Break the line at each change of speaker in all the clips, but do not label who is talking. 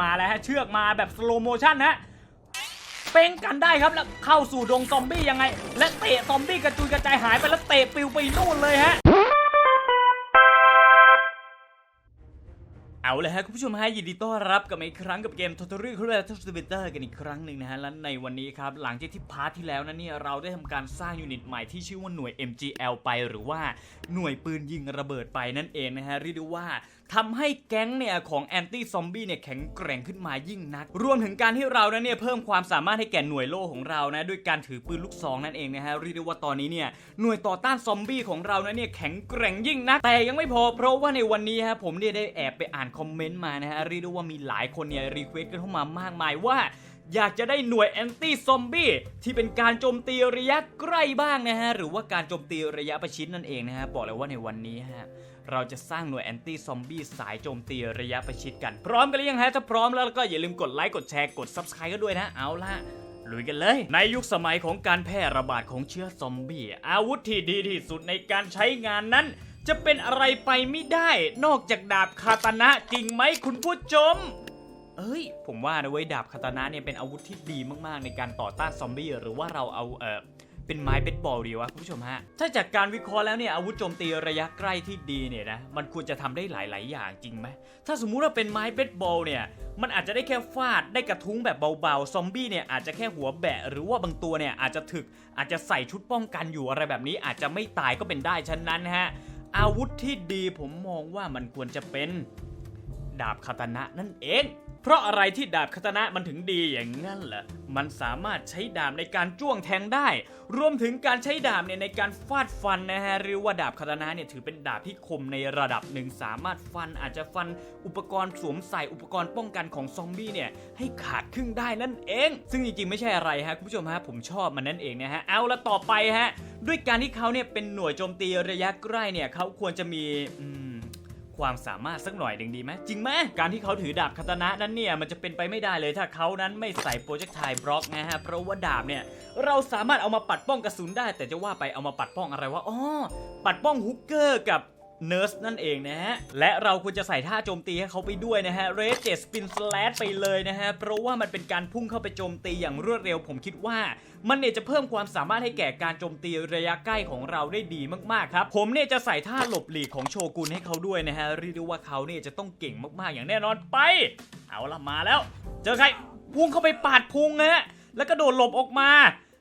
มาแล้วฮะเชือกมาแบบสโลโมชั่นฮะเป้งกันได้ครับแล้วเข้าสู่ดงซอมบี้ยังไง และเตะซอมบี้กระจุยกระจายหายไปแล้วเตะปิวไปนู่นเลยฮะเอาเลยฮะคุณผู้ชมฮะยินดีต้อนรับกับอีกครั้งกับเกม Totally c o l o r t o t a l Better กันอีกครั้งหนึ่งนะฮะและในวันนี้ครับหลังจากที่พาร์ทที่แล้วนั้นเนี่ยเราได้ทำการสร้างยูนิตใหม่ที่ชื่อว่าหน่วย MGL ไปหรือว่าหน่วยปืนยิงระเบิดไปนั่นเองนะฮะเรียกได้ว่าทำให้แก๊งเนี่ยของแอนตี้ซอมบี้เนี่ยแข็งแกร่งขึ้นมายิ่งนัก รวมถึงการที่เรานนเนี่ยเพิ่มความสามารถให้แก่หน่วยโล่ของเรานะด้วยการถือปืนลูกซองนั่นเองนะฮะเรียกได้ว่าตอนนี้เนี่ยหน่วยต่อต้านซอมบี้ของเรานนเนี่ยแข็งแกร่งยิ่งนัก แต่ยังไม่พอเพราะว่าในวันนี้ฮะผมเนี่ยได้แอบไปอ่านคอมเมนต์มานะฮะเรียกได้ว่ามีหลายคนเนี่ยรีเควสต์กันเข้ามามากมายว่าอยากจะได้หน่วยแอนตี้ซอมบี้ที่เป็นการโจมตีระยะใกล้บ้างนะฮะ หรือว่าการโจมตีระยะประชิดนั่นเองนะฮะ บอกเลยว่าในวันนี้ฮะ เราจะสร้างหน่วยแอนตี้ซอมบี้สายโจมตีระยะประชิดกัน พร้อมกันหรือยังฮะ ถ้าพร้อมแล้วก็อย่าลืมกดไลค์กดแชร์กด Subscribe ก็ด้วยนะ เอาล่ะลุยกันเลย ในยุคสมัยของการแพร่ระบาดของเชื้อซอมบี้อาวุธที่ดีที่สุดในการใช้งานนั้น จะเป็นอะไรไปไม่ได้ นอกจากดาบคาตานะจริงไหมคุณผู้ชมเอ้ย ผมว่านะเว้ยดาบคาตานะเนี่ยเป็นอาวุธที่ดีมากๆ ในการต่อต้านซอมบี้หรือว่าเราเอาเออ เป็นไม้เบสบอลดีวะคุณผู้ชมฮะ ถ้าจากการวิเคราะห์แล้วเนี่ยอาวุธโจมตีระยะใกล้ที่ดีเนี่ยนะมันควรจะทำได้หลาย ๆ อย่างจริงไหมถ้าสมมุติว่าเป็นไม้เบสบอลเนี่ยมันอาจจะได้แค่ฟาดได้กระทุ้งแบบเบา ๆ ซอมบี้เนี่ยอาจจะแค่หัวแบะ หรือว่าบางตัวเนี่ยอาจจะถึกอาจจะใส่ชุดป้องกันอยู่อะไรแบบนี้อาจจะไม่ตายก็เป็นได้ฉะนั้นฮะอาวุธที่ดีผมมองว่ามันควรจะเป็น ดาบคาตานะนั่นเอง เพราะอะไรที่ดาบคาตนะมันถึงดีอย่างนั้นล่ะ มันสามารถใช้ดาบในการจ้วงแทงได้ รวมถึงการใช้ดาบเนี่ยในการฟาดฟันนะฮะเรียกว่าดาบคาตนะเนี่ยถือเป็นดาบที่คมในระดับหนึ่งสามารถฟันอาจจะฟันอุปกรณ์สวมใส่อุปกรณ์ป้องกันของซอมบี้เนี่ยให้ขาดครึ่งได้นั่นเอง ซึ่งจริงๆไม่ใช่อะไรฮะคุณผู้ชมฮะผมชอบมันนั่นเองนะฮะเอาละต่อไปฮะด้วยการที่เขาเนี่ยเป็นหน่วยโจมตีระยะใกล้เนี่ยเขาควรจะมีอืม ความสามารถสักหน่อยหนึ่งดีไหมจริงไหมการที่เขาถือดาบคาตานะนั้นเนี่ยมันจะเป็นไปไม่ได้เลยถ้าเขานั้นไม่ใส่โปรเจกต์ไทบล็อกนะฮะเพราะว่าดาบเนี่ยเราสามารถเอามาปัดป้องกระสุนได้ แต่จะว่าไปเอามาปัดป้องอะไรวะอ๋อปัดป้องฮุกเกอร์กับ เนิร์สนั่นเองนะฮะ และเราควรจะใส่ท่าโจมตีให้เขาไปด้วยนะฮะเรสเจสปินสแลชไปเลยนะฮะ เพราะว่ามันเป็นการพุ่งเข้าไปโจมตีอย่างรวดเร็ว ผมคิดว่า มันเนี่ยจะเพิ่มความสามารถให้แก่การโจมตีระยะใกล้ของเราได้ดีมากๆครับผมเนี่ยจะใส่ท่าหลบหลีกของโชกุนให้เขาด้วยนะฮะเรียกได้ว่าเขาเนี่ยจะต้องเก่งมากๆอย่างแน่นอนไป เอาละมาแล้ว เจอใครพุ่งเข้าไปปาดพุงนะฮะแล้วก็โดดหลบออกมา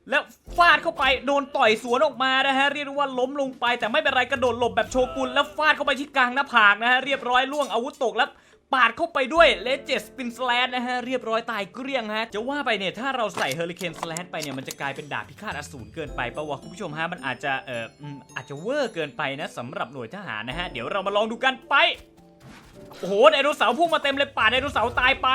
แล้วฟาดเข้าไปโดนต่อยสวนออกมานะฮะเรียกได้ว่าล้มลงไป แต่ไม่เป็นไรกระโดดหลบแบบโชกุนแล้วฟาดเข้าไปที่กลางหน้าผากนะฮะเรียบร้อยล่วงอาวุธตกแล้วปาดเข้าไปด้วยเลเจสปินสแลนนะฮะเรียบร้อยตายเกลี้ยงฮะจะว่าไปเนี่ยถ้าเราใส่เฮอริเคนสแลนไปเนี่ยมันจะกลายเป็นดาบพิฆาตอสูรเกินไปปะวะคุณผู้ชมฮะมันอาจจะเอ่ออาจจะเวอร์เกินไปนะสำหรับหน่วยทหารนะฮะเดี๋ยวเรามาลองดูกันไป โอ้โหไดโนเสาร์พุ่งมาเต็มเลยป่าดไดโนเสาร์ตายไป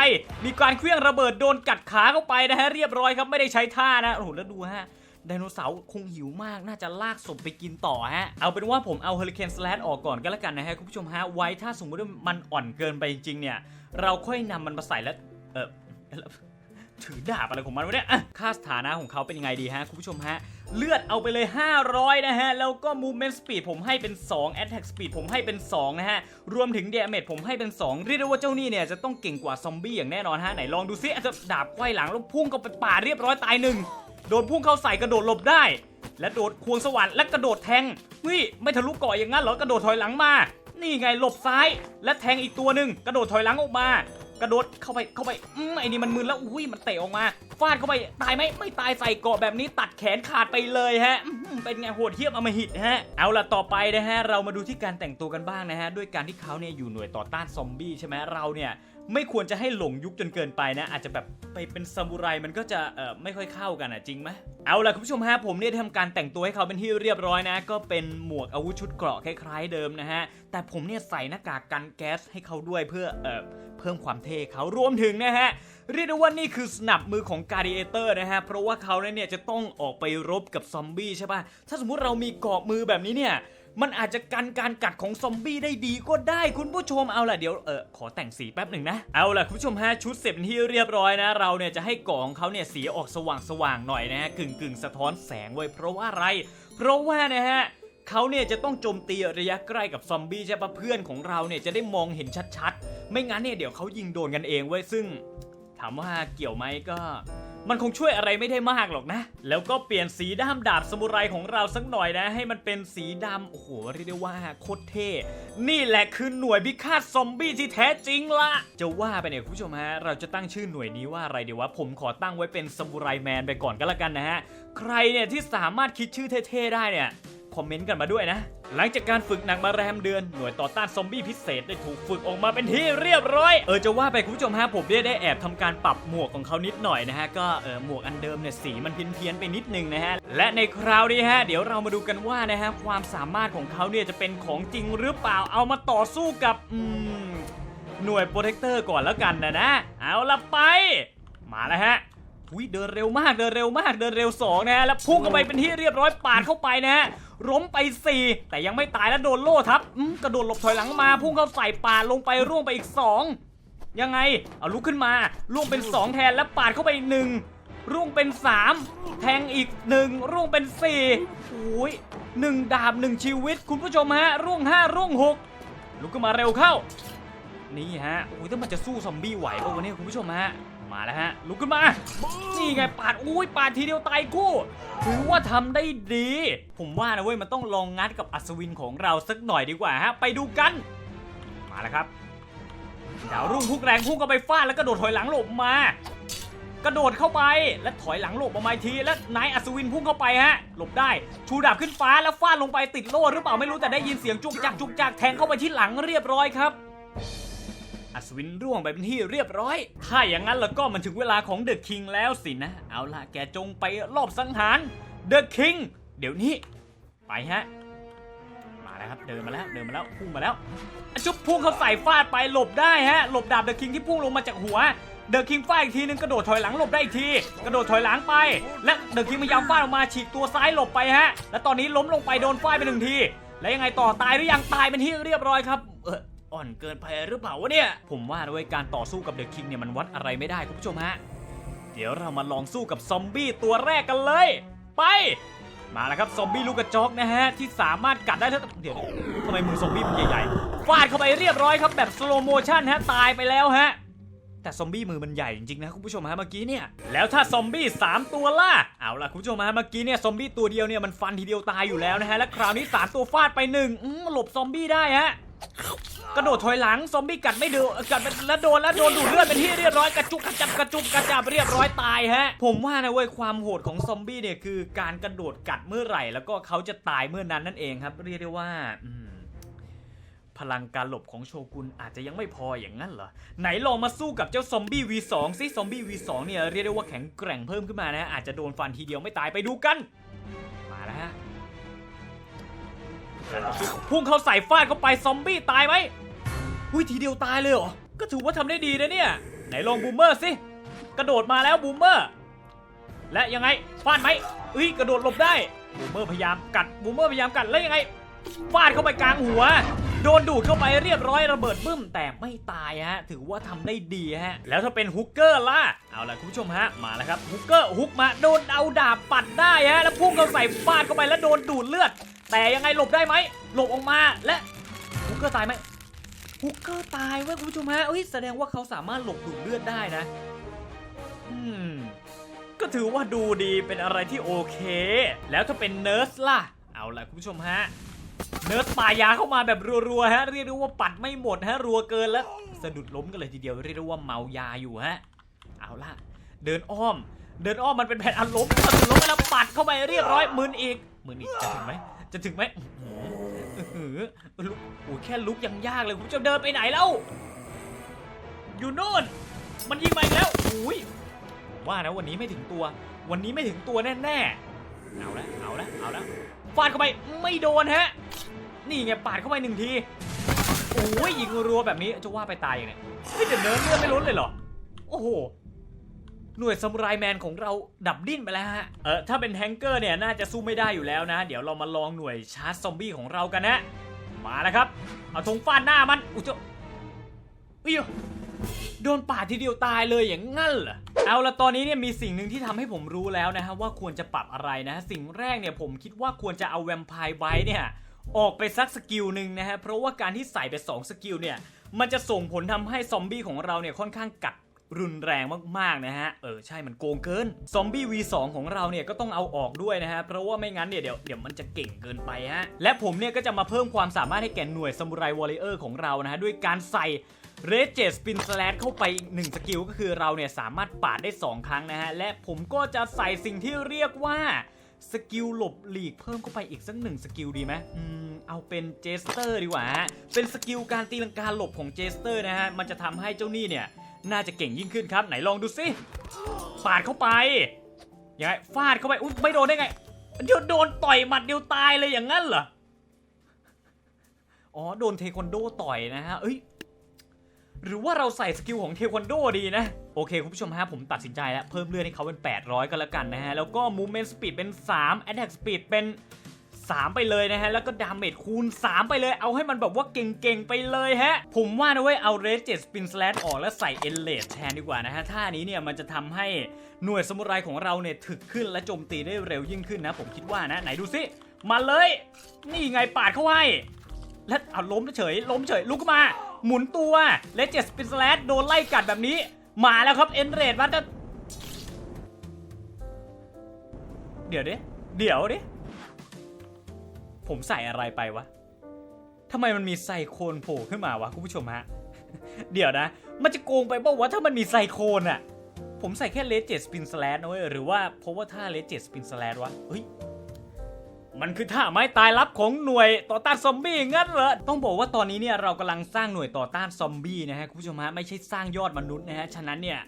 มีการเคลื่องระเบิดโดนกัดขาเข้าไปนะฮะเรียบร้อยครับไม่ได้ใช้ท่านะโอ้โหแล้วดูฮะไดโนเสาร์คงหิวมากน่าจะลากศพไปกินต่อฮะ เอาเป็นว่าผมเอาเฮอริเคนสแลดออกก่อนก็แล้วกันนะฮะ คุณผู้ชมฮะ ไว้ถ้าสมมติว่ามันอ่อนเกินไปจริงๆเนี่ย เราค่อยนำมันมาใส่แล้ว เออถือดาบอะไรของมันวะเนี่ยค่าสถานะของเขาเป็นยังไงดีฮะ คุณผู้ชมฮะ เลือดเอาไปเลย 500 นะฮะ แล้วก็ movement speed ผมให้เป็น 2 attack speed ผมให้เป็น 2 นะฮะ รวมถึง damage ผมให้เป็น 2 เรียกได้ว่าเจ้านี่เนี่ย จะต้องเก่งกว่าซอมบี้อย่างแน่นอนฮะ ไหนลองดูซิอาจจะดาบไขว้หลังแล้วพุ่งเข้าไปป่าเรียบร้อยตายหนึ่งโดนพุ่งเข้าใส่กระโดดหลบได้ และโดดควงสวรรค์และกระโดดแทงเฮ้ยไม่ทะลุเกาะอย่างนั้นหรอกระโดดถอยหลังมา นี่ไงหลบซ้าย และแทงอีกตัวหนึ่งกระโดดถอยหลังออกมา กระโดดเข้าไปเข้าไปอืมไอ้นี่มันมึนแล้วอุ้ยมันเตะออกมาฟาดเข้าไปตายไหมไม่ตายใส่เกาะแบบนี้ตัดแขนขาดไปเลยฮะเป็นไงโหดเทียบอมหิตฮะเอาล่ะต่อไปนะฮะเรามาดูที่การแต่งตัวกันบ้างนะฮะด้วยการที่เขาเนี่ยอยู่หน่วยต่อต้านซอมบี้ใช่ไหมเราเนี่ย ไม่ควรจะให้หลงยุคจนเกินไปนะ อาจจะแบบไปเป็นซามูไรมันก็จะเออไม่ค่อยเข้ากันอะจริงไหมเอาล่ะคุณผู้ชมฮะผมเนี่ยได้ทำการแต่งตัวให้เขาเป็นที่เรียบร้อยนะ ก็เป็นหมวกอาวุธชุดเกราะคล้ายๆเดิมนะฮะแต่ผมเนี่ยใส่หน้ากากกันแก๊สให้เขาด้วยเพื่อเออเพิ่มความเท่เขารวมถึงนะฮะเรียกได้ว่านี่คือสนับมือของการ d เอเตอร์นะฮะเพราะว่าเขาเนี่ยจะต้องออกไปรบกับซอมบี้ใช่ป่ะถ้าสมมุติเรามีเกราะมือแบบนี้เนี่ย มันอาจจะกันการกัดของซอมบี้ได้ดีก็ได้คุณผู้ชมเอาล่ะเดี๋ยวเออขอแต่งสีแป๊บหนึ่งนะเอาล่ะคุณผู้ชมฮะชุดเสร็จที่เรียบร้อยนะ เราเนี่ยจะให้กราะของเขาเนี่ยสีออกสว่างสว่างๆหน่อยนะฮะกึ่งกึ่งสะท้อนแสงไว้เพราะว่าอะไร เพราะว่านะฮะเขาเนี่ยจะต้องโจมตีระยะใกล้กับซอมบี้ใช่ปะเพื่อนของเราเนี่ยจะได้มองเห็นชัดๆ ไม่งั้นเนี่ยเดี๋ยวเขายิงโดนกันเองเว้ยซึ่ง ถามว่าเกี่ยวไหมก็ มันคงช่วยอะไรไม่ได้มากหรอกนะ แล้วก็เปลี่ยนสีด้ามดาบสมุไรของเราสักหน่อยนะ ให้มันเป็นสีดำโอ้โหเรียกได้ว่าโคตรเท่ นี่แหละคือหน่วยพิฆาตซอมบี้ที่แท้จริงละจะว่าไปเนี่ยคุณผู้ชมฮะเราจะตั้งชื่อหน่วยนี้ว่าอะไรดีวะผมขอตั้งไว้เป็นสมุไรแมนไปก่อนก็แล้วกันนะฮะใครเนี่ยที่สามารถคิดชื่อเท่ๆได้เนี่ย คอมเมนต์กันมาด้วยนะ หลังจากการฝึกหนักมาแรมเดือน หน่วยต่อต้านซอมบี้พิเศษได้ถูกฝึกออกมาเป็นที่เรียบร้อย เออจะว่าไปคุณผู้ชมฮะผมได้ได้แอบทำการปรับหมวกของเขานิดหน่อยนะฮะ ก็เออหมวกอันเดิมเนี่ยสีมันเพี้ยนๆไปนิดนึงนะฮะ และในคราวนี้ฮะเดี๋ยวเรามาดูกันว่านะฮะความสามารถของเขาเนี่ยจะเป็นของจริงหรือเปล่าเอามาต่อสู้กับอืมหน่วยโปรเทคเตอร์ก่อนแล้วกันนะนะ เอาละไป มาแล้วฮะ อุ้ยเดินเร็วมากเดินเร็วมากเดินเร็วสองนะฮะแล้วพุ่งเข้าไปเป็นที่เรียบร้อยปาดเข้าไปนะฮะล้มไปสี่แต่ยังไม่ตายแล้วโดนโล่ทับกระโดดหลบถอยหลังมาพุ่งเข้าใส่ปาดลงไปร่วงไปอีกสองยังไงเอาลุกขึ้นมาร่วงเป็นสองแทนแล้วปาดเข้าไปอีกหนึ่งร่วงเป็นสามแทงอีกหนึ่งร่วงเป็นสี่โอ้ยหนึ่งดาบหนึ่งชีวิต คุณผู้ชมฮะร่วงห้าร่วงหกลุกขึ้นมาเร็วเข้า นี่ฮะอุ้ยถ้ามันจะสู้ซอมบี้ไหวป่ะวันนี้คุณผู้ชมฮะ มาแล้วฮะ ลุกขึ้นมา นี่ไงปาดอุ้ยปาดทีเดียวตายคู่ถือว่าทำได้ดี ผมว่านะเว้ยมันต้องลองงัดกับอัศวินของเราสักหน่อยดีกว่าฮะ ไปดูกัน มาแล้วครับดาวรุ่งพุ่งแรงพุ่งเข้าไปฟาดแล้วกระโดดถอยหลังหลบมา กระโดดเข้าไปแล้วถอยหลังหลบออกมาที แล้วนายอัศวินพุ่งเข้าไปฮะ หลบได้ ชูดาบขึ้นฟ้าแล้วฟาดลงไปติดโล่หรือเปล่าไม่รู้แต่ได้ยินเสียงจุกจักจุกจักแทงเข้าไปที่หลังเรียบร้อยครับ อัศวินร่วงไปเป็นที่เรียบร้อย ถ้าอย่างนั้นแล้วก็มันถึงเวลาของเดอะคิงแล้วสินะ เอาล่ะแกจงไปรอบสังหารเดอะคิงเดี๋ยวนี้ ไปฮะ มาแล้วครับเดินมาแล้วเดินมาแล้วพุ่งมาแล้วอะจุ๊บพุ่งเขาใส่ฟาดไปหลบได้ฮะหลบดาบเดอะคิงที่พุ่งลงมาจากหัวเดอะคิงฟาดอีกทีนึงกระโดดถอยหลังหลบได้อีกที กระโดดถอยหลังไป และเดอะคิงพยายามฟาดออกมาฉีกตัวซ้ายหลบไปฮะ และตอนนี้ล้มลงไปโดนฟาดไปหนึ่งที แล้วยังไงต่อตายหรือยังตายเป็นที่เรียบร้อยครับ อ่อนเกินไปหรือเปล่าวะเนี่ย ผมว่าด้วยการต่อสู้กับเดอะคิงเนี่ยมันวัดอะไรไม่ได้คุณผู้ชมฮะ เดี๋ยวเรามาลองสู้กับซอมบี้ตัวแรกกันเลย ไป มาแล้วครับซอมบี้ลูกกระจอกนะฮะที่สามารถกัดได้ทั้งเดี๋ยวทำไมมือซอมบี้มันใหญ่ๆ ฟาดเข้าไปเรียบร้อยครับแบบสโลโมชั่นฮะตายไปแล้วฮะ แต่ซอมบี้มือมันใหญ่จริงๆนะคุณผู้ชมฮะเมื่อกี้เนี่ย แล้วถ้าซอมบี้3ตัวล่ะ เอาล่ะคุณผู้ชมฮะเมื่อกี้เนี่ยซอมบี้ตัวเดียวเนี่ยมันฟันทีเดียวตายอยู่แล้วนะฮะ และคราวนี้สาตัวฟาดไปหนึ่งหลบซอมบี้ได้ฮะ กระโดดถอยหลังซอมบี้กัดไม่เดือกัดแล้วโดนแล้วโดนดูดเลือดเป็นที่เรียบร้อยกระจุกกระจับกระจุกกระจับเรียบร้อยตายฮะ ผมว่านะเว้ยความโหดของซอมบี้เนี่ยคือการกระโดดกัดเมื่อไหร่ แล้วก็เขาจะตายเมื่อนั้นนั่นเองครับ เรียกได้ว่าพลังการหลบของโชกุนอาจจะยังไม่พออย่างนั้นเหรอ ไหนลองมาสู้กับเจ้าซอมบี้ V2 ซิซอมบี้ V2 เนี่ยเรียกได้ว่าแข็งแกร่งเพิ่มขึ้นมานะ อาจจะโดนฟันทีเดียวไม่ตายไปดูกัน พุ่งเข้าใส่ฟาดเข้าไปซอมบี้ตายไหมอุ้ยทีเดียวตายเลยเหรอ ก็ถือว่าทำได้ดีนะเนี่ย ไหนลองบูมเมอร์สิ กระโดดมาแล้วบูมเมอร์ และยังไงฟาดไหมเอ้ยกระโดดหลบได้ บูมเมอร์พยายามกัด บูมเมอร์พยายามกัดแล้วยังไง ฟาดเข้าไปกลางหัว โดนดูดเข้าไปเรียบร้อยระเบิดบึ้มแต่ไม่ตายฮะ ถือว่าทำได้ดีฮะ แล้วถ้าเป็นฮุกเกอร์ล่ะ เอาล่ะคุณผู้ชมฮะ มาแล้วครับฮุกเกอร์ฮุกมาโดนเอาดาบปัดได้ฮะ แล้วพุ่งเข้าใส่ฟาดเข้าไปแล้วโดนดูดเลือด แต่ยังไงหลบได้ไหมหลบออกมาและฮุกเกอร์ตายไหมฮุกเกอร์ตายเว้ยคุณผู้ชมฮะเอ้ยแสดงว่าเขาสามารถหลบดูดเลือดได้นะ อืม ก็ถือว่าดูดีเป็นอะไรที่โอเค แล้วถ้าเป็นเนิร์สล่ะ เอาล่ะคุณผู้ชมฮะ เนิร์สป่ายาเข้ามาแบบรัวๆฮะ เรียกได้ว่าปัดไม่หมดฮะ รัวเกินแล้ว สะดุดล้มกันเลยทีเดียว เรียกได้ว่าเมายาอยู่ฮะ เอาล่ะ เดินอ้อม เดินอ้อมมันเป็นแผ่นอันล้มสะดุดล้มแล้วปัดเข้าไปเรียบร้อยหมืนอีกหมืนอีกจะถึงไหม จะถึงไหมอื้อหืออื้อหือลุกโอ้ยแค่ลุกยังยากเลยคุณผู้ชมเดินไปไหนแล้ว อยู่โน่น มันยิงมาอีกแล้วอุ้ยว่านะวันนี้ไม่ถึงตัว วันนี้ไม่ถึงตัวแน่ๆ เอาละ เอาละ เอาละ ฟาดเข้าไป ไม่โดนฮะ นี่ไงปาดเข้าไปหนึ่งที โอ้ยยิงรัวแบบนี้จะว่าไปตายยังไงเฮ้ยเดี๋ยวเนิร์ดเลือดไม่ลดเลยเหรอ โอ้โห หน่วยซามูไรแมนของเราดับดิ้นไปแล้วฮะ เออถ้าเป็นแฮงเกอร์เนี่ยน่าจะสู้ไม่ได้อยู่แล้วนะ เดี๋ยวเรามาลองหน่วยชาร์จซอมบี้ของเรากันนะ มาแล้วครับ เอาธงฟาดหน้ามัน อุ้ยเจ้าอุ้ยโดนป่าทีเดียวตายเลยอย่างงั้นเหรอ เอาละตอนนี้เนี่ยมีสิ่งหนึ่งที่ทำให้ผมรู้แล้วนะฮะว่าควรจะปรับอะไรนะ สิ่งแรกเนี่ยผมคิดว่าควรจะเอาแวมไพร์ไบเนี่ยออกไปสักสกิลหนึ่งนะฮะ เพราะว่าการที่ใส่ไป2สกิลเนี่ย มันจะส่งผลทำให้ซอมบี้ของเราเนี่ยค่อนข้างกัด รุนแรงมากๆนะฮะ เออใช่มันโกงเกิน ซอมบี้ V2 ของเราเนี่ยก็ต้องเอาออกด้วยนะฮะ เพราะว่าไม่งั้นเนี่ยเดี๋ยวเดี๋ยวมันจะเก่งเกินไปฮะ และผมเนี่ยก็จะมาเพิ่มความสามารถให้แก่หน่วยซามูไรวอลเลเยอร์ของเรานะฮะ ด้วยการใส่เรเจสปินสแลเข้าไปอีกหนึ่งสกิลก็คือเราเนี่ยสามารถปาดได้ 2 ครั้งนะฮะ และผมก็จะใส่สิ่งที่เรียกว่าสกิลหลบหลีกเพิ่มเข้าไปอีกสักหนึ่งสกิลดีไหมอืม เอาเป็นเจสเตอร์ดีกว่าฮะ เป็นสกิลการตีลังกาหลบของเจสเตอร์นะฮะ มันจะทำให้เจ้านี่เนี่ย น่าจะเก่งยิ่งขึ้นครับ ไหนลองดูสิปาดเข้าไปยังไงฟาดเข้าไปอุ๊ยไม่โดนได้ไงเดี๋ยวโดนต่อยหมัดเดียวตายเลยอย่างนั้นเหรออ๋อโดนเทควันโดต่อยนะฮะเอ้ยหรือว่าเราใส่สกิลของเทควันโดดีนะ โอเค คุณผู้ชมฮะผมตัดสินใจแล้ว เพิ่มเลือดให้เขาเป็น 800 ก็แล้วกันนะฮะ แล้วก็ movement speed เป็น 3 attack speed เป็น 3 ไปเลยนะฮะ แล้วก็ดาเมจคูณ 3 ไปเลย เอาให้มันแบบว่าเก่งๆ ไปเลยฮะ ผมว่านะเว้ย เอาเรสเจ็ดสปินสแลออกแล้วใส่เอนเลแทนดีกว่านะฮะ ท่านี้เนี่ยมันจะทำให้หน่วยสมุไรของเราเนี่ยถึกขึ้นและโจมตีได้เร็วยิ่งขึ้นนะ ผมคิดว่านะ ไหนดูสิมาเลย นี่ไงปาดเข้าให้และเอาล้มเฉย ล้มเฉย ลุกมา หมุนตัวและเจ็ดสปินสแลดโดนไล่กัดแบบนี้ มาแล้วครับเอ็นเรดมันจะเดี๋ยวดิเดี๋ยวดิ ผมใส่อะไรไปวะทำไมมันมีไซโคนโผล่ขึ้นมาวะคุณผู้ชมฮะ เดี๋ยวนะ มันจะโกงไปบอกว่าวะถ้ามันมีไซโคนอะผมใส่แค่เลสเจ็ดสปินสแลดนะเว้ยหรือว่าเพราะว่าท่าเลสเจ็ดสปินสแลดวะเฮ้ยมันคือท่าไม้ตายลับของหน่วยต่อต้านซอมบี้งั้นเหรอ ต้องบอกว่าตอนนี้เนี่ยเรากำลังสร้างหน่วยต่อต้านซอมบี้นะฮะคุณผู้ชมฮะไม่ใช่สร้างยอดมนุษย์นะฮะ ฉะนั้นเนี่ย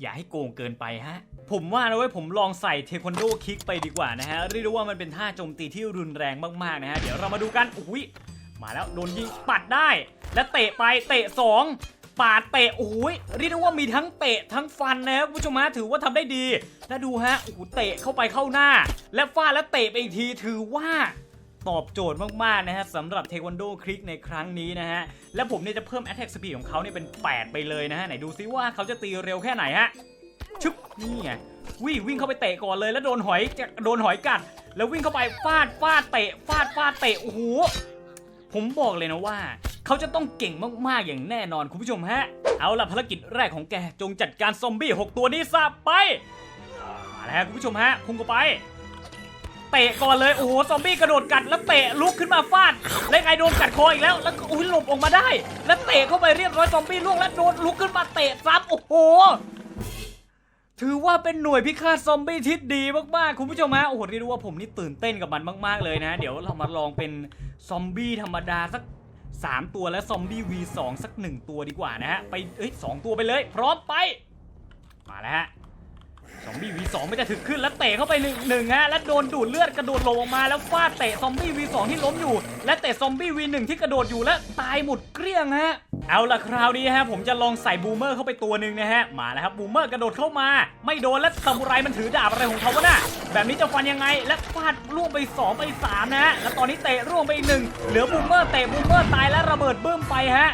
อย่าให้โกงเกินไปฮะ ผมว่านะเว้ยผมลองใส่เทควันโดคิกไปดีกว่านะฮะ เรียกได้ว่ามันเป็นท่าโจมตีที่รุนแรงมากๆนะฮะ เดี๋ยวเรามาดูกัน อุ้ย มาแล้วโดนยิงปัดได้ และเตะไปเตะสองปาดเตะโอ้ย เรียกได้ว่ามีทั้งเตะทั้งฟันนะครับผู้ชมฮะถือว่าทำได้ดีแล้วดูฮะโอ้โหเตะเข้าไปเข้าหน้า และฟาดแล้วเตะไปอีกทีถือว่า ตอบโจทย์มากๆนะฮะสำหรับเทควันโดคลิกในครั้งนี้นะฮะ และผมเนี่ยจะเพิ่ม Attack Speed ของเขาเนี่ยเป็น 8 ไปเลยนะฮะ ไหนดูซิว่าเขาจะตีเร็วแค่ไหนฮะ ชึบ นี่ไงวิ่งวิ่งเข้าไปเตะก่อนเลยแล้วโดนหอยจะโดนหอยกัด แล้ววิ่งเข้าไปฟาดฟาดเตะฟาดฟาดเตะโอ้โหผมบอกเลยนะว่า เขาจะต้องเก่งมากๆอย่างแน่นอนคุณผู้ชมฮะ เอาล่ะภารกิจแรกของแกจงจัดการซอมบี้ 6 ตัวนี้ซะไปมาแล้วคุณผู้ชมฮะพุ่งเข้าไป เตะก่อนเลย โอ้โห ซอมบี้กระโดดกัดแล้วเตะลุกขึ้นมาฟาด แล้วไงโดนกัดคออีกแล้ว แล้วก็อุ้ยหลบออกมาได้ แล้วเตะเข้าไปเรียบร้อยซอมบี้ล่วงแล้วโดนลุกขึ้นมาเตะซ้ำโอ้โห ถือว่าเป็นหน่วยพิฆาตซอมบี้ที่ดีมากๆ คุณผู้ชมฮะ โอ้โหเรียกว่าผมนี่ตื่นเต้นกับมันมาก ๆ เลยนะ เดี๋ยวเรามาลองเป็นซอมบี้ธรรมดาสัก3ตัวและซอมบี้ V2 สัก1ตัวดีกว่านะฮะ ไปเอ้ยสองตัวไปเลย พร้อมไป มาแล้วฮะ ซอมบี้ V2 ไม่จะถึกขึ้นแล้วเตะเข้าไปหนึ่งหนึ่งฮะแล้วโดนดูดเลือดกระโดดลงออกมาแล้วฟาดเตะซอมบี้ V2 ที่ล้มอยู่ และเตะซอมบี้ V1 ที่กระโดดอยู่และตายหมดเกลี้ยงฮะเอาละคราวนี้ฮะผมจะลองใส่บูมเมอร์เข้าไปตัวหนึ่งนะฮะมาแล้วครับบูมเมอร์กระโดดเข้ามา ไม่โดนและซามูไรมันถือดาบอะไรของเขาวะน่ะแบบนี้จะฟันยังไงและฟาดล่วงไป 2 ไป3นะฮะแล้วตอนนี้เตะร่วงไปอีกหนึ่งเหลือบูมเมอร์เตะบูมเมอร์ตายและระเบิดบึ้มไปฮะ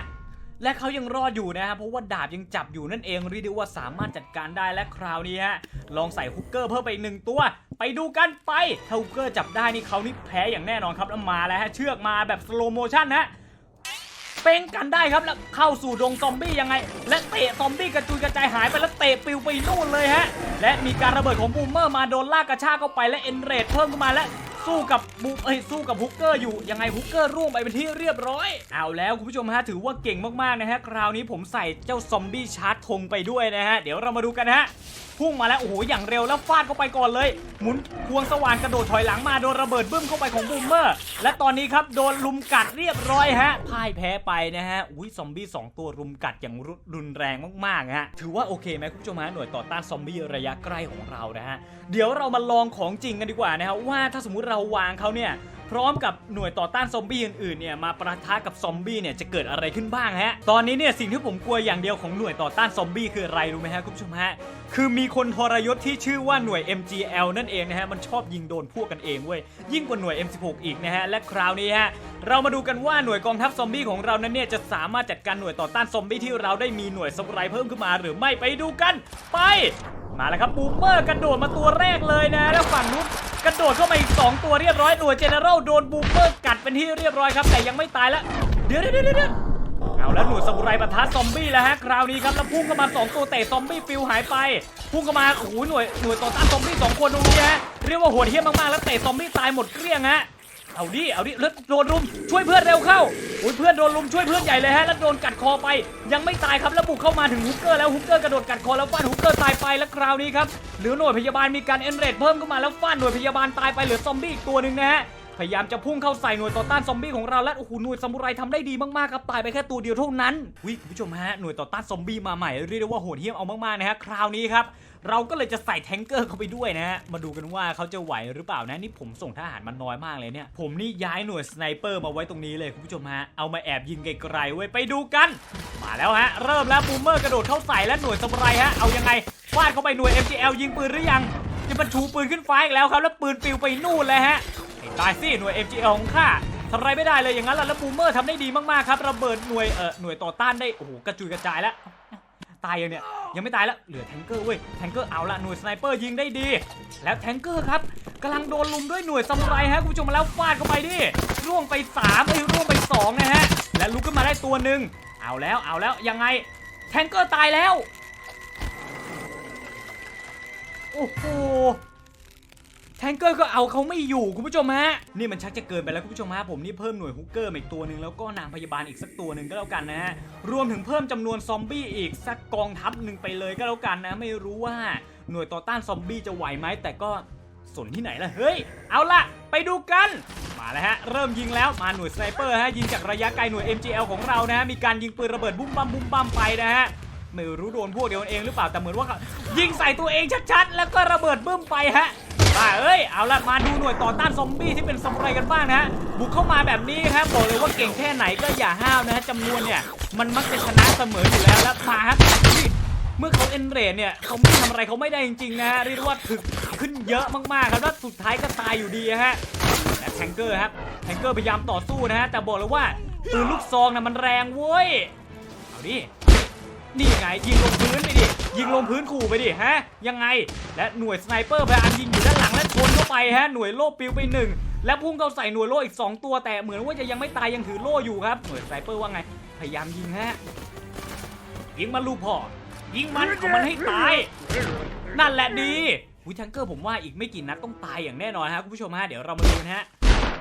และเขายังรอดอยู่นะฮะเพราะว่าดาบยังจับอยู่นั่นเองเรียกได้ว่าสามารถจัดการได้และคราวนี้ฮะลองใส่ฮุกเกอร์เพิ่มไปอีกหนึ่งตัว ไปดูกันไปถ้าฮุกเกอร์จับได้นี่เขานี่แพ้อย่างแน่นอนครับแล้วมาแล้วฮะเชือกมาแบบสโลโมชั่นฮะเป้งกันได้ครับแล้วเข้าสู่ดงซอมบี้ยังไง และเตะซอมบี้กระจุยกระจายหายไปแล้วเตะปิวไปนู่นเลยฮะและมีการระเบิดของบูมเมอร์มาโดนลากกระชากเข้าไปและเอ็นเรดเพิ่มขึ้นมาและ สู้กับบูเอ้ยสู้กับฮุกเกอร์อยู่ยังไงฮุกเกอร์ร่วงไปเป็นที่เรียบร้อย เอาแล้วคุณผู้ชมฮะถือว่าเก่งมากๆนะฮะคราวนี้ผมใส่เจ้าซอมบี้ชาร์จธงไปด้วยนะฮะเดี๋ยวเรามาดูกันฮะ พุ่งมาแล้วโอ้โหอย่างเร็วแล้วฟาดเข้าไปก่อนเลย หมุนควงสว่านกระโดดถอยหลังมาโดนระเบิดบึ้มเข้าไปของบูมเมอร์ และตอนนี้ครับโดนลุมกัดเรียบร้อยฮะพ่ายแพ้ไปนะฮะอุ้ยซอมบี้สองตัวรุมกัดอย่างรุนแรงมากๆฮะถือว่าโอเคไหมคุณผู้ชมฮะหน่วยต่อต้านซอมบี้ระยะใกล้ของเรานะฮะเดี๋ยวเรามาลองของจริงกันดีกว่านะครับว่าถ้าสมมุติเราวางเขาเนี่ย พร้อมกับหน่วยต่อต้านซอมบี้อื่นๆเนี่ยมาประทะกับซอมบี้เนี่ยจะเกิดอะไรขึ้นบ้างฮะ ตอนนี้เนี่ยสิ่งที่ผมกลัวอย่างเดียวของหน่วยต่อต้านซอมบี้คืออะไรรู้ไหมฮะคุณผู้ชมฮะ คือมีคนทรยศที่ชื่อว่าหน่วย MGL นั่นเองนะฮะมันชอบยิงโดนพวกกันเองเว้ยยิ่งกว่าหน่วย M16 อีกนะฮะและคราวนี้ฮะเรามาดูกันว่าหน่วยกองทัพซอมบี้ของเรานั้นเนี่ยจะสามารถจัดการหน่วยต่อต้านซอมบี้ที่เราได้มีหน่วยสมุไรเพิ่มขึ้นมาหรือไม่ไปดูกัน ไป มาแล้วครับบูมเมอร์กระโดดมาตัวแรกเลยนะ แล้วฝั่งนู้นกระโดดเข้ามาอีก 2 ตัวเรียบร้อยหน่วยเจเนอเรลโดนบูมเมอร์กัดเป็นที่เรียบร้อยครับ แต่ยังไม่ตายแล้วเดี๋ยวเดี๋ยวเดี๋ยวเดี๋ยวเอาแล้วหน่วยซามูไรปะทะซอมบี้แล้วฮะคราวนี้ครับแล้วพุ่งเข้ามาสองตัวเตะซอมบี้ฟิวหายไป พุ่งเข้ามาโอ้โหหน่วยหน่วยต่อต้านซอมบี้สองคนตรงนี้ฮะเรียกว่าโหดเหี้ยมมากๆแล้วเตะซอมบี้ตายหมดเกลี้ยงฮะ เอาดิ เอาดิแล้วโดนรุม ช่วยเพื่อนเร็วเข้าโอ้ยเพื่อนโดนรุมช่วยเพื่อนใหญ่เลยฮะ แล้วโดนกัดคอไป ยังไม่ตายครับ แล้วบุกเข้ามาถึงฮุกเกอร์แล้วฮุกเกอร์กระโดดกัดคอแล้วฟาดฮุกเกอร์ตายไป แล้วคราวนี้ครับ เหลือหน่วยพยาบาลมีการเอนเรดเพิ่มเข้ามาแล้วฟาดหน่วยพยาบาลตายไปเหลือซอมบี้อีกตัวหนึ่งนะฮะพยายามจะพุ่งเข้าใส่หน่วยต่อต้านซอมบี้ของเราและโอ้โหหน่วยซามูไรทำได้ดีมากๆครับตายไปแค่ตัวเดียวเท่านั้นวิคุณผู้ชมฮะหน่วยต่อต้านซอมบี้มาใหม่เรียกได้ว่าโหดเหี้ยมเอามากๆนะฮะคราวนี้ครับ เราก็เลยจะใส่แทงเกอร์เข้าไปด้วยนะฮะมาดูกันว่าเขาจะไหวหรือเปล่านะนี่ผมส่งทหารมันน้อยมากเลยเนี่ยผมนี่ย้ายหน่วยสไนเปอร์มาไว้ตรงนี้เลยคุณผู้ชมฮะเอามาแอบยิงไกลๆไว้ไปดูกัน มาแล้วฮะเริ่มแล้วบูมเมอร์กระโดดเข้าใส่และหน่วยซามูไรฮะเอายังไงฟาดเข้าไปหน่วย MGL ยิงปืนหรือยังจะมันชูปืนขึ้นฟ้าอีกแล้วครับแล้วปืนปิวไปนู่นเลยฮะตายสิหน่วย MGL ของข้าทำไรไม่ได้เลยอย่างนั้นล่ะแล้วบูมเมอร์ทำได้ดีมากๆครับระเบิดหน่วยเอ่อหน่วยต่อต้านได้โอ้โหกระจุยกระจายแล้ว ตายยังเนี่ยยังไม่ตายแล้วเหลือแทงเกอร์เว้ยแทงเกอร์เอาละหน่วยสไนเปอร์ยิงได้ดี แล้วแทงเกอร์ครับกำลังโดนลุมด้วยหน่วยซามูไรฮะคุณผู้ชมมาแล้วฟาดเข้าไปดิร่วงไป3ไอ้ยร่วงไป2นะฮะและลุกขึ้นมาได้ตัวหนึ่งเอาแล้วเอาแล้วยังไงแทงเกอร์ตายแล้วโอ้โห แทงเกอร์ก็เอาเขาไม่อยู่คุณผู้ชมฮะนี่มันชักจะเกินไปแล้วคุณผู้ชมฮะผมนี่เพิ่มหน่วยฮุกเกอร์อีกตัวหนึ่งแล้วก็นางพยาบาลอีกสักตัวหนึ่งก็แล้วกันนะฮะรวมถึงเพิ่มจำนวนซอมบี้อีกสักกองทัพหนึ่งไปเลยก็แล้วกันนะ ไม่รู้ว่าหน่วยต่อต้านซอมบี้จะไหวไหมแต่ก็สนที่ไหนล่ะเฮ้ยเอาล่ะ ไปดูกันมาแล้วฮะ เริ่มยิงแล้วมาหน่วยสไนเปอร์ฮะ ยิงจากระยะไกลหน่วย MGL ของเรานะฮะ มีการยิงปืนระเบิดบุ้มบัมบุ้มบัมไปนะฮะ ไม่รู้โดนพวกเดียวเองหรือเปล่าแต่เหมือนว่ายิงใส่ตัวเองชัดๆ แล้วก็ระเบิดบึ้มไปฮะ บ้าเอ้ย เอาละมาดูหน่วยต่อต้านซอมบี้ที่เป็นซามูไรกันบ้างนะฮะ บุกเข้ามาแบบนี้ครับบอกเลยว่าเก่งแค่ไหนก็อย่าห้าวนะฮะจำนวนเนี่ย มันมักจะชนะเสมออยู่แล้วแล้วมาครับเมื่อเขาเอนเรดเนี่ยเขาไม่ทำอะไรเขาไม่ได้จริงๆนะฮะเรียกว่าถึกขึ้นเยอะมากๆครับแล้วสุดท้ายก็ตายอยู่ดีฮะและแทงเกอร์ครับแทงเกอร์พยายามต่อสู้นะฮะแต่บอกเลยว่าปืนลูกซองน่ะมันแรงเว้ยเอาดินี่ไงยิงลงพื้นไปดิ ยิงลงพื้นขู่ไปดิฮะยังไง และหน่วยสไนเปอร์พยายามยิงอยู่ด้านหลังและชนเข้าไปฮะหน่วยโล่ปิวไปหนึ่งและพุ่งเข้าใส่หน่วยโล่อีก 2 ตัวแต่เหมือนว่าจะยังไม่ตายยังถือโล่อยู่ครับหน่วยสไนเปอร์ว่าไง พยายามยิงฮะยิงมันลูกพ่อยิงมันเอามันให้ตาย นั่นแหละดีวิทังเกอร์ผมว่าอีกไม่กี่นัดต้องตายอย่างแน่นอนฮะคุณผู้ชมฮะเดี๋ยวเรามาดูนะฮะ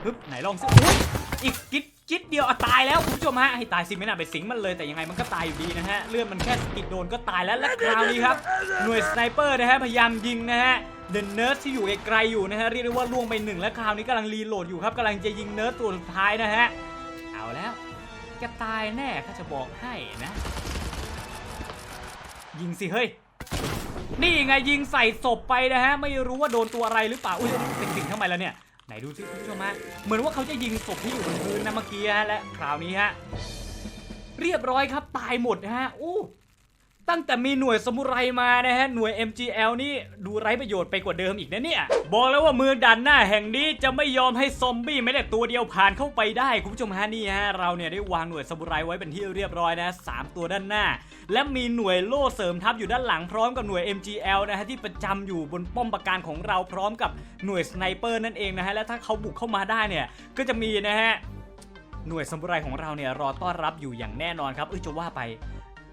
ฮึบไหนลองสิอุ้ยอีกกิ๊ด จิ๊ดเดียวอะตายแล้วคุณผู้ชมฮะให้ตายสิไม่น่าไปสิงมันเลยแต่ยังไงมันก็ตายอยู่ดีนะฮะเลือดมันแค่สกิดโดนก็ตายแล้วและคราวนี้ครับหน่วยสไนเปอร์นะฮะพยายามยิงนะฮะเดนเนิร์ที่อยู่ไกลๆอยู่นะฮะเรียกได้ว่าล่วงไปหนึ่งและคราวนี้กำลังรีโหลดอยู่ครับกำลังจะยิงเนิร์ตัวสุดท้ายนะฮะเอาแล้วแกตายแน่ข้าจะบอกให้นะ ยิงสิเฮ้ยนี่ไงยิงใส่ศพไปนะฮะไม่รู้ว่าโดนตัวอะไรหรือเปล่าอุ้ยติ่งๆทำไมแล้วเนี่ย ไหนดูสิคุณผู้ชมฮะเหมือนว่าเขาจะยิงศพที่อยู่บนพื้นนะเมื่อกี้ฮะและคราวนี้ฮะเรียบร้อยครับตายหมดนะฮะอู้ ตั้งแต่มีหน่วยสมุไรมานะฮะหน่วย MGL นี่ดูไร้ประโยชน์ไปกว่าเดิมอีกนะเนี่ยบอกแล้วว่าเมืองดันหน้าแห่งนี้จะไม่ยอมให้ซอมบี้แม้แต่ตัวเดียวผ่านเข้าไปได้คุณผู้ชมฮะนี่ฮะเราเนี่ยได้วางหน่วยสมุไรไว้เป็นที่เรียบร้อยนะสามตัวด้านหน้า และมีหน่วยโล่เสริมทัพอยู่ด้านหลังพร้อมกับหน่วย MGL นะฮะที่ประจำอยู่บนป้อมปราการของเราพร้อมกับหน่วยสไนเปอร์นั่นเองนะฮะและถ้าเขาบุกเข้ามาได้เนี่ยก็จะมีนะฮะหน่วยสมุไรของเราเนี่ยรอต้อนรับอยู่อย่างแน่นอนครับเอ้ยจะว่าไป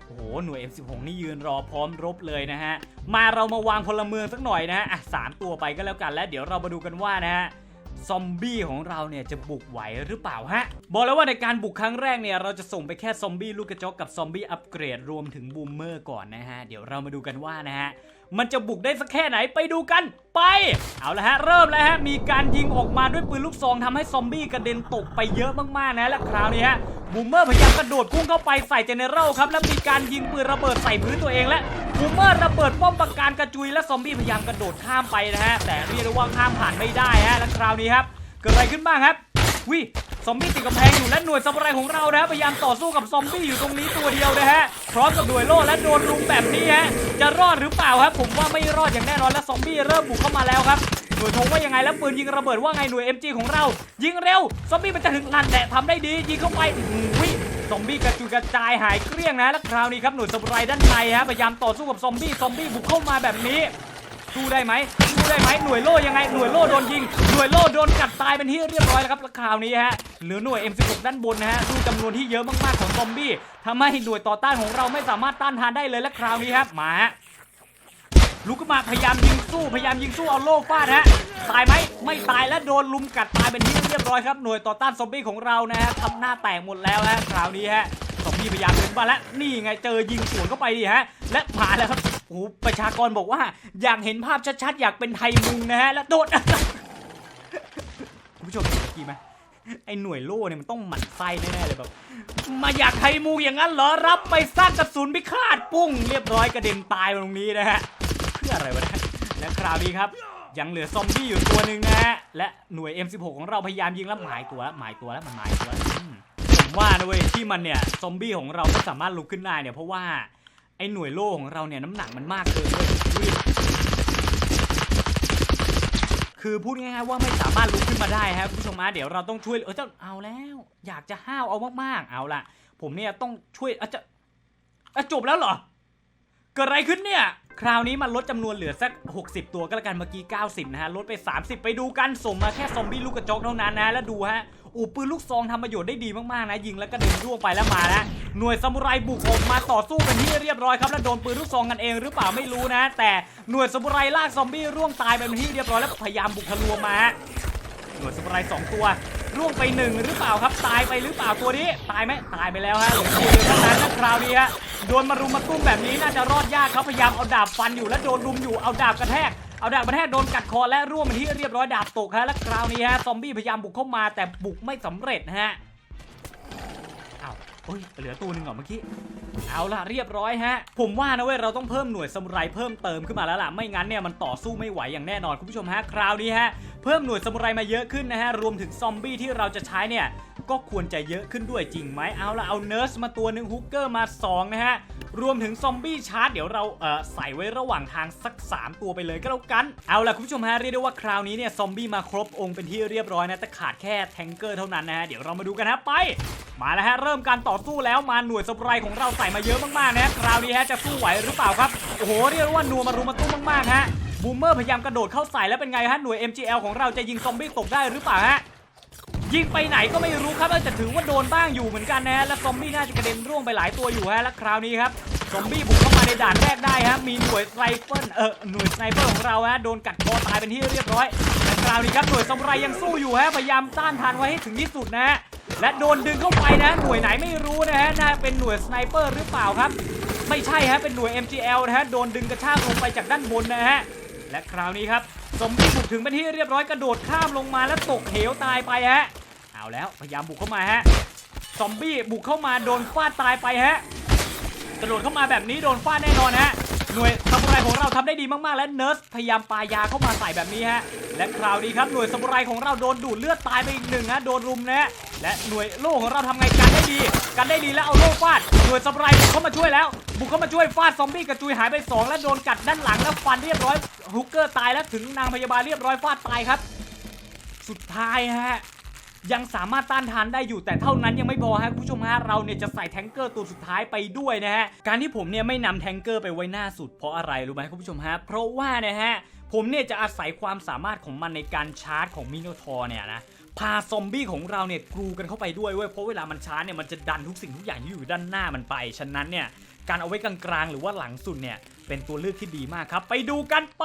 โอ้โหหน่วย M16 นี่ยืนรอพร้อมรบเลยนะฮะ มาเรามาวางพลเมืองสักหน่อยนะฮะสามตัวไปก็แล้วกันและเดี๋ยวเรามาดูกันว่านะฮะซอมบี้ของเราเนี่ยจะบุกไหวหรือเปล่าฮะ บอกแล้วว่าในการบุกครั้งแรกเนี่ยเราจะส่งไปแค่ซอมบี้ลูกกระจกกับซอมบี้อัปเกรดรวมถึงบูมเมอร์ก่อนนะฮะ เดี๋ยวเรามาดูกันว่านะฮะ มันจะบุกได้สักแค่ไหนไปดูกันไป เอาละฮะ เริ่มแล้วฮะ มีการยิงออกมาด้วยปืนลูกซองทำให้ซอมบี้กระเด็นตกไปเยอะมากๆนะและคราวนี้ฮะบูมเมอร์พยายามกระโดดพุ่งเข้าไปใส่เจเนเรลครับ แล้วมีการยิงปืนระเบิดใส่พื้นตัวเองและบูมเมอร์ระเบิดป้อมปราการกระจุยและซอมบี้พยายามกระโดดข้ามไปนะฮะแต่เรียกได้ว่าข้ามผ่านไม่ได้ฮะและคราวนี้ครับเกิดอะไรขึ้นบ้างครับ วิซอมบี้ติดกำแพงอยู่และหน่วยซามูไรของเรานะฮะพยายามต่อสู้กับซอมบี้อยู่ตรงนี้ตัวเดียวนะฮะพร้อมกับหน่วยโล่และโดนรุมแบบนี้ฮะจะรอดหรือเปล่าครับผมว่าไม่รอดอย่างแน่นอนและซอมบี้เริ่มบุกเข้ามาแล้วครับหน่วยธงว่ายังไงแล้วปืนยิงระเบิดว่าไงหน่วย MG ของเรา ยิงเร็วซอมบี้มันจะถึงนั่นแหละทำได้ดียิงเข้าไปวิซอมบี้กระจุยกระจายหายเกลี้ยงนะและคราวนี้ครับหน่วยซามูไรด้านในฮะพยายามต่อสู้กับซอมบี้ซอมบี้บุกเข้ามาแบบนี้ สู้ได้ไหมสู้ได้ไหมหน่วยโล่ยังไงหน่วยโล่โดนยิงหน่วยโล่โดนกัดตายเป็นที่เรียบร้อยแล้วครับแล้วคราวนี้ฮะเหลือหน่วย M16 ด้านบนนะฮะดูจำนวนที่เยอะมากๆของซอมบี้ทำให้หน่วยต่อต้านของเราไม่สามารถต้านทานได้เลยและคราวนี้ครับมาฮะลุกขึ้นมาพยายามยิงสู้พยายามยิงสู้เอาโล่ฟาดฮะตายไหมไม่ตายและโดนลุมกัดตายเป็นที่เรียบร้อยครับหน่วยต่อต้านซอมบี้ของเรานะฮะทำหน้าแตกหมดแล้วฮะคราวนี้ฮะซอมบี้พยายามเดินมาแล้วนี่ไงเจอยิงสวนเข้าไปดิฮะและมานแล้วครับ โอ้โหประชากรบอกว่า อยากเห็นภาพชัดๆ อยากเป็นไทยมุงนะฮะ และโดดคุณผู้ชมเห็นเมื่อกี้ไหมไอ้หน่วยโล่เนี่ยมันต้องหมั่นไส้แน่ๆเลยแบบ มาอยากไทยมูอย่างนั้นเหรอรับไปสร้างกระสุนพิฆาตปุ้ง เรียบร้อยกระเด็นตายตรงนี้นะฮะเพื่ออะไรวะนะและคราวนี้ครับยังเหลือซอมบี้อยู่ตัวหนึ่งนะฮะและหน่วย M16 ของเราพยายามยิงแล้วหมายตัวแล้วหมายตัวแล้วมันหมายตัวผมว่านะเว้ยที่มันเนี่ยซอมบี้ของเราไม่สามารถลุกขึ้นได้เนี่ยเพราะว่า ไอ้หน่วยโล่ของเราเนี่ยน้ำหนักมันมากเกินเลยคือพูดง่ายๆว่าไม่สามารถลุกขึ้นมาได้ครับคุณผู้ชมนะเดี๋ยวเราต้องช่วยเออเจ้าเอาแล้ว อยากจะห้าวเอามากๆเอาละผมเนี่ยต้องช่วยอาจจะอะจบแล้วเหรอเกิดอะไรขึ้นเนี่ย คราวนี้มันลดจำนวนเหลือสัก 60 ตัวก็แล้วกันเมื่อกี้ 90 นะฮะ ลดไป 30 ไปดูกันส่งมาแค่ซอมบี้ลูกกระจกเท่านั้นนะ แล้วดูฮะ อ้ปืนลูกซองทำประโยชน์ได้ดีมากๆนะยิงแล้วก็เดินร่วงไปแล้วมานะหน่วยซามูไรบุกออกมาต่อสู้กันที่เรียบร้อยครับแล้วโดนปืนลูกซองกันเองหรือเปล่าไม่รู้นะ แต่หน่วยซามูไรลากซอมบี้ร่วงตายไปเป็นที่เรียบร้อยแล้วพยายามบุกทะลวงมาฮะหน่วยสมุไรสองตัวร่วงไปหนึ่งหรือเปล่าครับตายไปหรือเปล่าตัวนี้ ตายไหมตายไปแล้วฮะเหลือตัวเดียวเท่านั้นนะคราวนี้ฮะโดนมารุมมาตุ้มแบบนี้น่าจะรอดยากเขาพยายามเอาดาบฟันอยู่แล้วโดนรุมอยู่เอาดาบกระแทก เอาดาบกระแทกโดนกัดคอและร่วงไปที่เรียบร้อยดาบตกฮะและคราวนี้ฮะซอมบี้พยายามบุกเข้ามาแต่บุกไม่สำเร็จนะฮะอ้าวโอ้ยเหลือตัวหนึ่งเหรอเมื่อกี้เอาล่ะเรียบร้อยฮะ ผมว่านะเว้ยเราต้องเพิ่มหน่วยสมุไรเพิ่มเติมขึ้นมาแล้วล่ะไม่งั้นเนี่ยมันต่อสู้ไม่ไหวอย่างแน่นอนคุณผู้ชมฮะคราวนี้ฮะเพิ่มหน่วยสมุไรมาเยอะขึ้นนะฮะรวมถึงซอมบี้ที่เราจะใช้เนี่ยก็ควรจะเยอะขึ้นด้วยจริงไหมเอาล่ะเอาเนิร์สมาตัวหนึ่งฮุกเกอร์มาสองนะฮะ รวมถึงซอมบี้ชาร์จเดี๋ยวเราเอ่อใส่ไว้ระหว่างทางสัก 3 ตัวไปเลยก็แล้วกัน เอาล่ะคุณผู้ชมฮะเรียกได้ว่าคราวนี้เนี่ยซอมบี้มาครบองค์เป็นที่เรียบร้อยนะแต่ขาดแค่แทงเกอร์เท่านั้นนะฮะเดี๋ยวเรามาดูกันฮะไป มาแล้วฮะเริ่มการต่อสู้แล้วมาหน่วยสมุไรของเราใส่มาเยอะมากๆนะคราวนี้ฮะจะสู้ไหวหรือเปล่าครับโอ้โหเรียกได้ว่านัวมารุมมาตุ้มมากๆฮะบูมเมอร์พยายามกระโดดเข้าใส่แล้วเป็นไงฮะหน่วย MGL ของเราจะยิงซอมบี้ตกได้หรือเปล่าฮะ ยิงไปไหนก็ไม่รู้ครับแต่ถือว่าโดนบ้างอยู่เหมือนกันนะฮะและซอมบี้น่าจะกระเด็นร่วงไปหลายตัวอยู่ฮะและคราวนี้ครับซอมบี้บุกเข้ามาในด่านแรกได้ฮะมีหน่วยไนเปอร์เออหน่วยสไนเปอร์ของเราฮะโดนกัดคอตายเป็นที่เรียบร้อยและคราวนี้ครับหน่วยซามูไรยังสู้อยู่ฮะพยายามต้านทานไว้ให้ถึงที่สุดนะฮะและโดนดึงเข้าไปนะ หน่วยไหนไม่รู้นะฮะน่าเป็นหน่วยสไนเปอร์หรือเปล่าครับ ไม่ใช่ฮะเป็นหน่วย MGL นะฮะโดนดึงกระชากลงไปจากด้านบนนะฮะและคราวนี้ครับซอมบี้บุกถึงเป็นที่เรียบร้อยกระโดดข้ามลงมาแล้วตกเหวตายไปฮะ เอาแล้วพยายามบุกเข้ามาฮะซอมบี้บุกเข้ามาโดนฟาดตายไปฮะกระโดดเข้ามาแบบนี้โดนฟาดแน่นอนฮะหน่วยซามูไรของเราทำได้ดีมากๆ และเนิร์สพยายามปายาเข้ามาใส่แบบนี้ฮะและคราวนี้ครับหน่วยซามูไรของเราโดนดูดเลือดตายไปอีกหนึ่งฮะโดนรุมนะฮะและหน่วยโล่ของเราทำไงกันได้ดี กันได้ดีแล้วเอาโล่ฟาดหน่วยซามูไรบุกเข้ามาช่วยแล้ว บุกเข้ามาช่วยฟาดซอมบี้กระจุยหายไปสองและโดนกัดด้านหลังแล้วฟันเรียบร้อยฮุกเกอร์ตายแล้วถึงนางพยาบาลเรียบร้อยฟาดตายครับ สุดท้ายฮะ ยังสามารถต้านทานได้อยู่แต่เท่านั้นยังไม่พอฮะคุณผู้ชมฮะเราเนี่ยจะใส่แทงเกอร์ตัวสุดท้ายไปด้วยนะฮะการที่ผมเนี่ยไม่นำแทงเกอร์ไปไว้หน้าสุดเพราะอะไรรู้ไหมคุณผู้ชมฮะเพราะว่านะฮะผมเนี่ยจะอาศัยความสามารถของมันในการชาร์จของมิโนทอร์เนี่ยนะพาซอมบี้ของเราเนี่ยกรูกันเข้าไปด้วยเว้ยเพราะเวลามันชาร์จเนี่ยมันจะดันทุกสิ่งทุกอย่างที่อยู่ด้านหน้ามันไป ฉะนั้นเนี่ยการเอาไว้กลางๆหรือว่าหลังสุดเนี่ย เป็นตัวเลือกที่ดีมากครับ ไปดูกันไป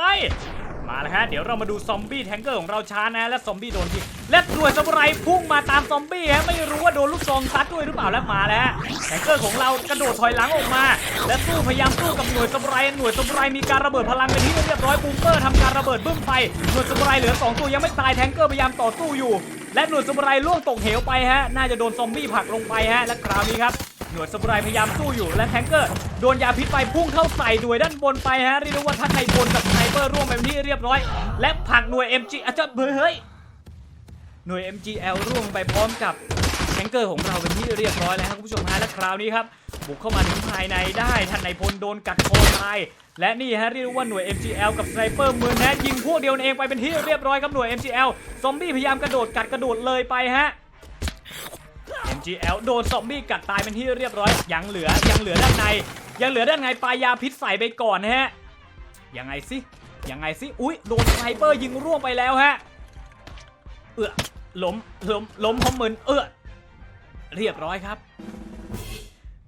มาแล้วฮะ เดี๋ยวเรามาดูซอมบี้แทงเกอร์ของเราช้านะ และซอมบี้โดนที่และหน่วยซามูไรพุ่งมาตามซอมบี้ฮะไม่รู้ว่าโดนลูกซองซัดด้วยหรือเปล่าแล้วมาแล้วแทงเกอร์ของเรากระโดดถอยหลังออกมา และสู้พยายามสู้กับหน่วยซามูไรหน่วยซามูไรมีการระเบิดพลังเป็นที่เรียบร้อยบูมเมอร์ทำการระเบิดบึ้มไฟหน่วยซามูไรเหลือสองตัวยังไม่ตายแทงเกอร์พยายามต่อสู้อยู่และหน่วยซามูไรล่วงตกเหวไปฮะ น่าจะโดนซอมบี้ผลักลงไปฮะ และคราวนี้ครับ หน่วยสมุไรพยายามสู้อยู่และแทงเกอร์โดนยาพิษไปพุ่งเข้าใส่หน่วยด้านบนไปฮะเรียกว่าท่านในบนกับไนเปอร์ร่วมไปเป็นที่เรียบร้อย และผักหน่วย MG อาจจะเฮ้ยหน่วย MGL ร่วงไปพร้อมกับแทงเกอร์ของเราเป็นที่เรียบร้อยแล้วครับคุณผู้ชมฮะและคราวนี้ครับบุกเข้ามาถึงภายในได้ท่านในพลโดนกัดคอตายและนี่ฮะเรียกว่าหน่วย MGL กับสไนเปอร์มือแนะยิงพวกเดียวเองไปเป็นที่เรียบร้อยครับหน่วย MGL ซอมบี้พยายามกระโดดกัดกระโดดเลยไปฮะ MGL โดนซอมบี้กัดตายเป็นที่เรียบร้อย ยังเหลือยังเหลือด้านใน ยังเหลือด้านในปลายาพิษใส่ไปก่อนนะฮะ ยังไงสิยังไงสิ อุ้ยโดนสไนเปอร์ยิงร่วงไปแล้วฮะ เอื้อล้มล้มล้มพอมมืนเอื้อเรียบร้อยครับ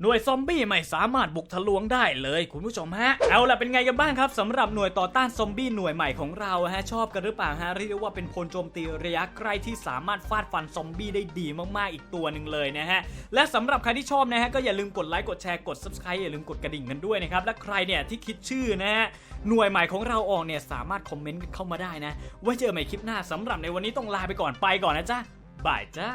หน่วยซอมบี้ไม่สามารถบุกทะลวงได้เลยคุณผู้ชมฮะ เอาล่ะเป็นไงกันบ้างครับสำหรับหน่วยต่อต้านซอมบี้หน่วยใหม่ของเราฮะชอบกันหรือเปล่าฮะเรียกว่าเป็นพลโจมตีระยะใกล้ที่สามารถฟาดฟันซอมบี้ได้ดีมากๆอีกตัวหนึ่งเลยนะฮะและสำหรับใครที่ชอบนะฮะก็อย่าลืมกดไลค์กดแชร์กด subscribe อย่าลืมกดกระดิ่งกันด้วยนะครับและใครเนี่ยที่คิดชื่อนะฮะหน่วยใหม่ของเราออกเนี่ยสามารถคอมเมนต์เข้ามาได้นะไว้เจอใหม่คลิปหน้าสำหรับในวันนี้ต้องลาไปก่อนไปก่อนนะจ๊ะบายจ้า